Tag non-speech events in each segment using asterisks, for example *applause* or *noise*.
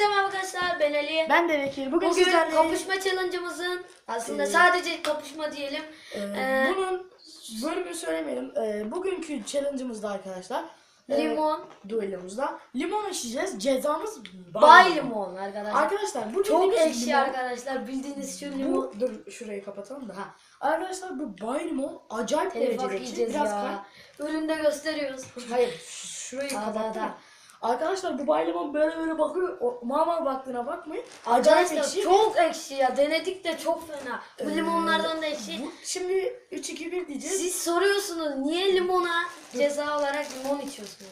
Hepinize merhaba arkadaşlar ben Ali. Ben de Bekir. Bugün, Bugün sizlerle kapışma challenge'ımızın aslında Ee, sadece kapışma diyelim. e, Ee, bunun bölümü söylemeyelim. E, bugünkü challenge'ımızda arkadaşlar e, Limon, duellomuzda limon içeceğiz. Cezamız bay limon arkadaşlar. Arkadaşlar bu Çok ekşi limon- arkadaşlar bildiğiniz şu limon. Bu, dur şurayı kapatalım da. Ha. Arkadaşlar bu bay limon acayip derecede ekşi. yiyeceğiz Biraz ya. Önünde gösteriyoruz. Hayır şurayı da. Arkadaşlar bu bay limon böyle böyle bakıyor. O, mama baktığına bakmayın. Acayip Arkadaşlar ekşi. çok ekşi ya. Denedik de çok fena. Bu Ee, limonlardan da ekşi. Bu, şimdi 3 2 1 diyeceğiz. Siz soruyorsunuz niye limona ceza olarak limon içiyorsunuz?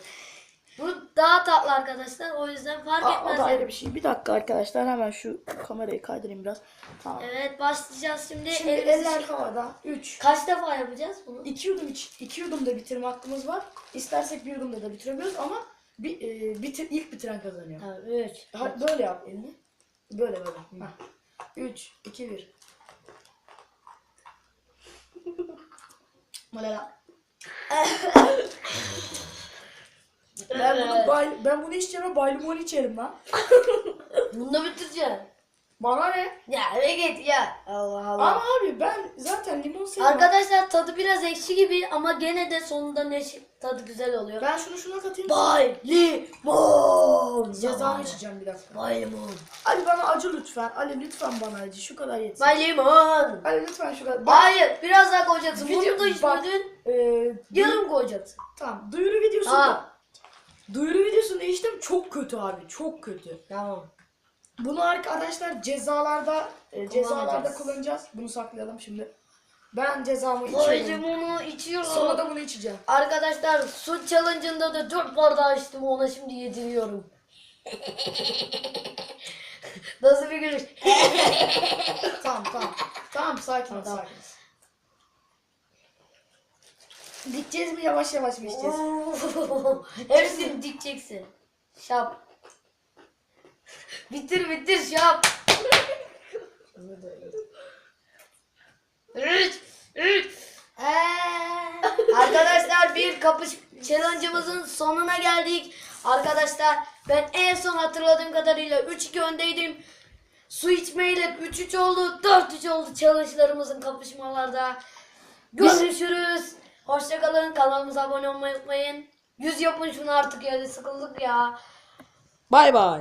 Bu daha tatlı arkadaşlar. O yüzden fark Aa, o etmez. da yani. ayrı bir şey. Bir dakika arkadaşlar hemen şu kamerayı kaydırayım biraz. Tamam. Evet başlayacağız şimdi. Şimdi Elimizi eller havada. 3. Kaç defa yapacağız bunu? 2 yudum iç, iki yudum da bitirme hakkımız var. İstersek bir yudumda da bitirebiliyoruz ama bir, e, bitir, ilk bitiren kazanıyor. Tamam 3. Ha, böyle yap elini. Böyle böyle. 3, 2, 1. Malala. ben bunu bay, ben bunu içeceğim bay limon içerim lan. Bunu da bitireceğim. Bana ne? Ya eve git ya. Allah Allah. Ama abi ben zaten limon sevmem. Arkadaşlar tadı biraz ekşi gibi ama gene de sonunda neşe tadı güzel oluyor. Ben şunu şuna katayım. Bay limon. Cezamı içeceğim bir dakika. Bay limon. Ali bana acı lütfen. Ali lütfen bana acı. Şu kadar yetsin. Bay limon. Ali lütfen şu kadar. Ben, Hayır biraz daha koyacaksın. Bunu da bak- içmedin. e, Yarım koyacaksın. tamam. Duyuru videosunda. Ha. Duyuru videosunda içtim. Çok kötü abi. Çok kötü. Tamam. Bunu arkadaşlar cezalarda e, cezalarda Kullanacağız. kullanacağız. Bunu saklayalım şimdi. Ben cezamı içiyorum. limonu içiyorum. Sonra da bunu içeceğim. Arkadaşlar su challenge'ında da 4 bardağı içtim ona şimdi yediriyorum. *laughs* Nasıl bir gülüş? *laughs* tamam tamam. Tamam sakin ol Tamam. sakin. ol. Gideceğiz mi yavaş yavaş mı içeceğiz? *laughs* Hepsini dikeceksin. Şap. Bitir bitir. Üç, üç. Ee, Arkadaşlar bir kapış challenge'ımızın sonuna geldik. Arkadaşlar ben en son hatırladığım kadarıyla 3-2 öndeydim. Su içmeyle 3-3 oldu, 4-3 oldu challenge'larımızın kapışmalarda. Görüşürüz. Hoşçakalın. Kanalımıza abone olmayı unutmayın. Yüz yapın şunu artık ya. Sıkıldık ya. Bay bay.